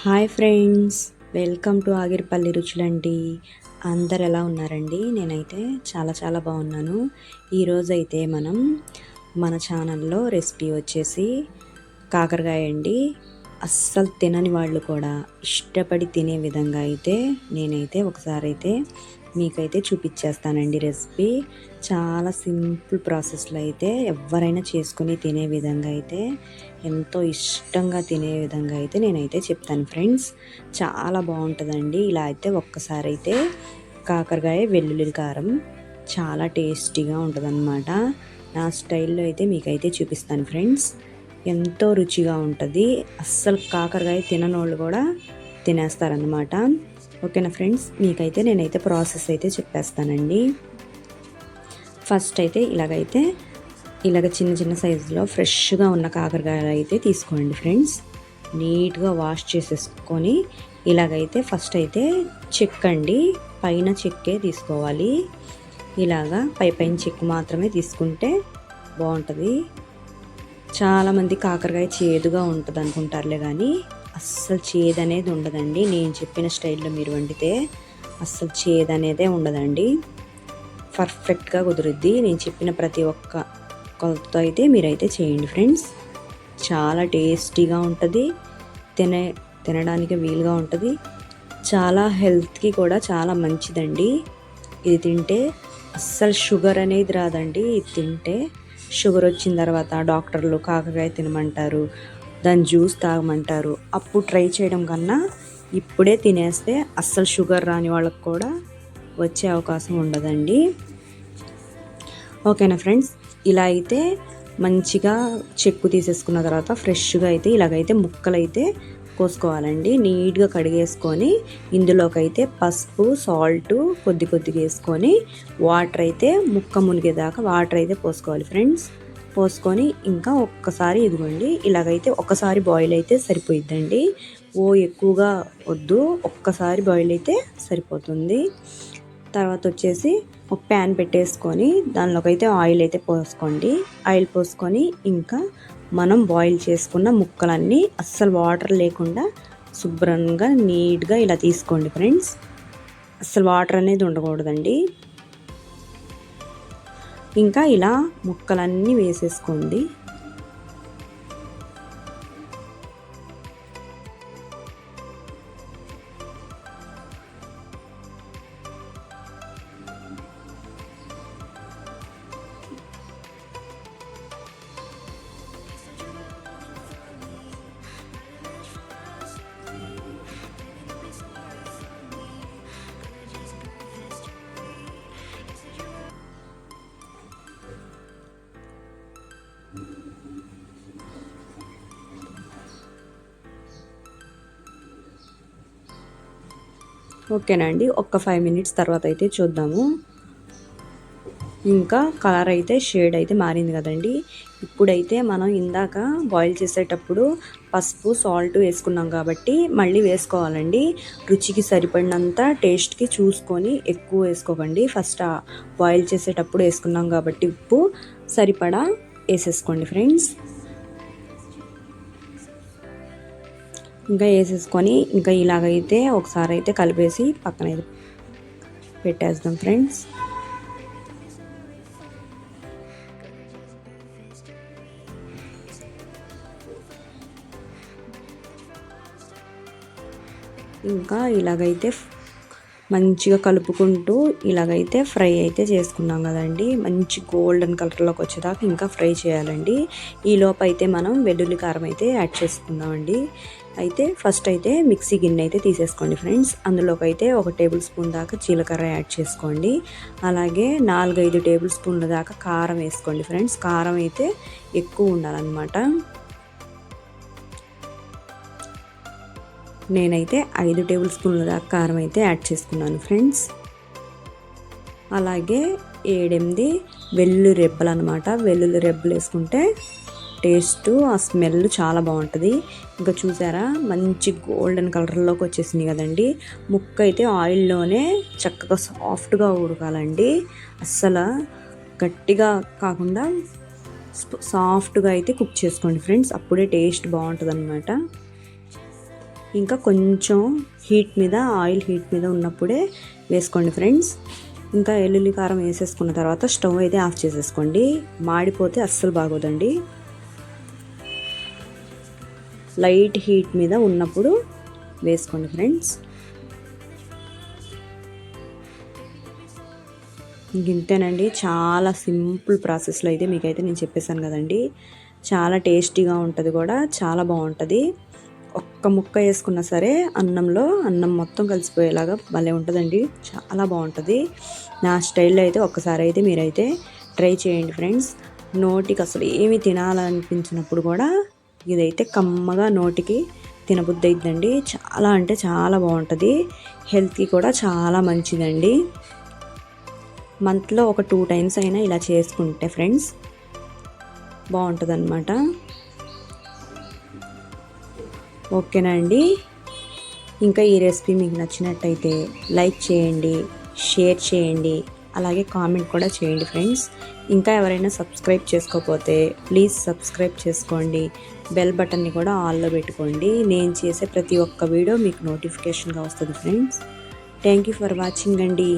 Hi friends welcome to Agiripalli రుచులండి. అందరు ఎలా ఉన్నారండి? నేనైతే చాలా చాలా బాగున్నాను. ఈరోజైతే మనం మన ఛానల్లో రెసిపీ వచ్చేసి కాకరకాయ అండి. అస్సలు తినని వాళ్ళు కూడా ఇష్టపడి తినే విధంగా అయితే నేనైతే ఒకసారి అయితే మీకైతే చూపించేస్తానండి రెసిపీ. చాలా సింపుల్ ప్రాసెస్లో అయితే ఎవరైనా చేసుకుని తినే విధంగా అయితే ఎంతో ఇష్టంగా తినే విధంగా అయితే నేనైతే చెప్తాను ఫ్రెండ్స్. చాలా బాగుంటుందండి. ఇలా అయితే ఒక్కసారి అయితే కాకరకాయ వెల్లుల్లి కారం చాలా టేస్టీగా ఉంటుందన్నమాట. నా స్టైల్లో అయితే మీకైతే చూపిస్తాను ఫ్రెండ్స్. ఎంతో రుచిగా ఉంటుంది. అస్సలు కాకరకాయ తిననోళ్ళు కూడా తినేస్తారనమాట ఓకేనా ఫ్రెండ్స్? మీకైతే నేనైతే ప్రాసెస్ అయితే చెప్పేస్తానండి. ఫస్ట్ అయితే ఇలాగైతే ఇలాగ చిన్న చిన్న సైజులో ఫ్రెష్గా ఉన్న కాకరకాయలు అయితే తీసుకోండి ఫ్రెండ్స్. నీట్గా వాష్ చేసేసుకొని ఇలాగైతే ఫస్ట్ అయితే చెక్కండి. పైన చెక్కే తీసుకోవాలి. ఇలాగా పై పైన చెక్కు మాత్రమే తీసుకుంటే బాగుంటుంది. చాలామంది కాకరకాయ చేదుగా ఉంటుంది అనుకుంటారులే కానీ అస్సలు చేదనేది ఉండదండి. నేను చెప్పిన స్టైల్లో మీరు వండితే అస్సలు చేదనేదే ఉండదండి. పర్ఫెక్ట్గా కుదురుద్ది. నేను చెప్పిన ప్రతి ఒక్క కొలతో అయితే మీరైతే చేయండి ఫ్రెండ్స్. చాలా టేస్టీగా ఉంటుంది. తినే తినడానికి వీలుగా ఉంటుంది. చాలా హెల్త్కి కూడా చాలా మంచిదండి. ఇది తింటే అస్సలు షుగర్ అనేది రాదండి. ఇది తింటే షుగర్ వచ్చిన తర్వాత డాక్టర్లు కాకరకాయ తినమంటారు. దాని జ్యూస్ తాగమంటారు. అప్పుడు ట్రై చేయడం కన్నా ఇప్పుడే తినేస్తే అస్సలు షుగర్ రాని వాళ్ళకి కూడా వచ్చే అవకాశం ఉండదండి. ఓకేనా ఫ్రెండ్స్? ఇలా అయితే మంచిగా చెక్కు తీసేసుకున్న తర్వాత ఫ్రెష్గా అయితే ఇలాగైతే ముక్కలు అయితే కోసుకోవాలండి. నీట్గా కడిగేసుకొని ఇందులోకైతే పసుపు సాల్ట్ కొద్ది కొద్దిగా వేసుకొని వాటర్ అయితే ముక్క మునిగేదాకా వాటర్ అయితే పోసుకోవాలి ఫ్రెండ్స్. పోసుకొని ఇంకా ఒక్కసారి ఇదిగోండి ఇలాగైతే ఒక్కసారి బాయిల్ అయితే సరిపోయిద్దండి. ఓ ఎక్కువగా వద్దు ఒక్కసారి బాయిల్ అయితే సరిపోతుంది. తర్వాత వచ్చేసి ఒక ప్యాన్ పెట్టేసుకొని దానిలోకి అయితే ఆయిల్ అయితే పోసుకోండి. ఆయిల్ పోసుకొని ఇంకా మనం బాయిల్ చేసుకున్న ముక్కలన్నీ అస్సలు వాటర్ లేకుండా శుభ్రంగా నీట్గా ఇలా తీసుకోండి ఫ్రెండ్స్ అస్సలు వాటర్ అనేది ఉండకూడదండి. ఇంకా ఇలా ముక్కలన్నీ వేసేసుకోండి. ఓకేనండి ఒక్క ఫైవ్ మినిట్స్ తర్వాత అయితే చూద్దాము. ఇంకా కలర్ అయితే షేడ్ అయితే మారింది కదండి. ఇప్పుడైతే మనం ఇందాక బాయిల్ చేసేటప్పుడు పసుపు సాల్ట్ వేసుకున్నాం కాబట్టి మళ్ళీ వేసుకోవాలండి. రుచికి సరిపడినంత టేస్ట్కి చూసుకొని ఎక్కువ వేసుకోకండి. ఫస్ట్ బాయిల్ చేసేటప్పుడు వేసుకున్నాం కాబట్టి ఉప్పు సరిపడా వేసేసుకోండి ఫ్రెండ్స్ ఇంకా వేసేసుకొని ఇంకా ఇలాగైతే ఒకసారి అయితే కలిపేసి పక్కన పెట్టేద్దాం ఫ్రెండ్స్. ఇంకా ఇలాగైతే మంచిగా కలుపుకుంటూ ఇలాగైతే ఫ్రై అయితే చేసుకున్నాం కదండి. మంచి గోల్డెన్ కలర్లోకి వచ్చేదాకా ఇంకా ఫ్రై చేయాలండి. ఈ అయితే మనం వెల్లుల్లి కారం అయితే యాడ్ చేసుకుందామండి. అయితే ఫస్ట్ అయితే మిక్సీ గిన్నె అయితే తీసేసుకోండి ఫ్రెండ్స్. అందులోకి అయితే ఒక టేబుల్ స్పూన్ దాకా జీలకర్ర యాడ్ చేసుకోండి. అలాగే నాలుగైదు టేబుల్ స్పూన్ల దాకా కారం వేసుకోండి ఫ్రెండ్స్. కారం అయితే ఎక్కువ ఉండాలన్నమాట. నేనైతే ఐదు టేబుల్ స్పూన్ల దాకా కారం అయితే యాడ్ చేసుకున్నాను ఫ్రెండ్స్. అలాగే ఏడెనిమిది వెల్లుల్లి రెబ్బలు అనమాట వెల్లుల్లి రెబ్బలు వేసుకుంటే టేస్ట్ ఆ స్మెల్ చాలా బాగుంటుంది. ఇంకా చూసారా మంచి గోల్డెన్ కలర్లోకి వచ్చేసింది కదండి. ముక్క అయితే ఆయిల్లోనే చక్కగా సాఫ్ట్గా ఉడకాలండి. అస్సలు గట్టిగా కాకుండా సాఫ్ట్గా అయితే కుక్ చేసుకోండి ఫ్రెండ్స్. అప్పుడే టేస్ట్ బాగుంటుంది అనమాట ఇంకా కొంచెం హీట్ మీద ఆయిల్ హీట్ మీద ఉన్నప్పుడే వేసుకోండి ఫ్రెండ్స్. ఇంకా వెల్లుల్లి కారం వేసేసుకున్న తర్వాత స్టవ్ అయితే ఆఫ్ చేసేసుకోండి. మాడిపోతే అస్సలు బాగోదండి. లైట్ హీట్ మీద ఉన్నప్పుడు వేసుకోండి ఫ్రెండ్స్. ఇంతేనండి. చాలా సింపుల్ ప్రాసెస్లో అయితే మీకైతే నేను చెప్పేశాను కదండి. చాలా టేస్టీగా ఉంటుంది కూడా చాలా బాగుంటుంది. ఒక్క ముక్క వేసుకున్నా సరే అన్నంలో అన్నం మొత్తం కలిసిపోయేలాగా భలే ఉంటుందండి. చాలా బాగుంటుంది. నా స్టైల్లో అయితే ఒక్కసారి అయితే మీరైతే ట్రై చేయండి ఫ్రెండ్స్. నోటికి అసలు ఏమి తినాలనిపించినప్పుడు కూడా ఇదైతే కమ్మగా నోటికి తినబుద్ధి అయిద్దండి చాలా అంటే చాలా బాగుంటుంది. హెల్త్కి కూడా చాలా మంచిదండి. మంత్లో ఒక టూ టైమ్స్ అయినా ఇలా చేసుకుంటే ఫ్రెండ్స్ బాగుంటుంది ఓకేనా అండి ఇంకా ఈ రెసిపీ మీకు నచ్చినట్టయితే లైక్ చేయండి షేర్ చేయండి అలాగే కామెంట్ కూడా చేయండి ఫ్రెండ్స్. ఇంకా ఎవరైనా సబ్స్క్రైబ్ చేసుకోకపోతే ప్లీజ్ సబ్స్క్రైబ్ చేసుకోండి. బెల్ బటన్ని కూడా ఆల్లో పెట్టుకోండి. నేను చేసే ప్రతి ఒక్క వీడియో మీకు నోటిఫికేషన్గా వస్తుంది friends. Thank you for watching అండి.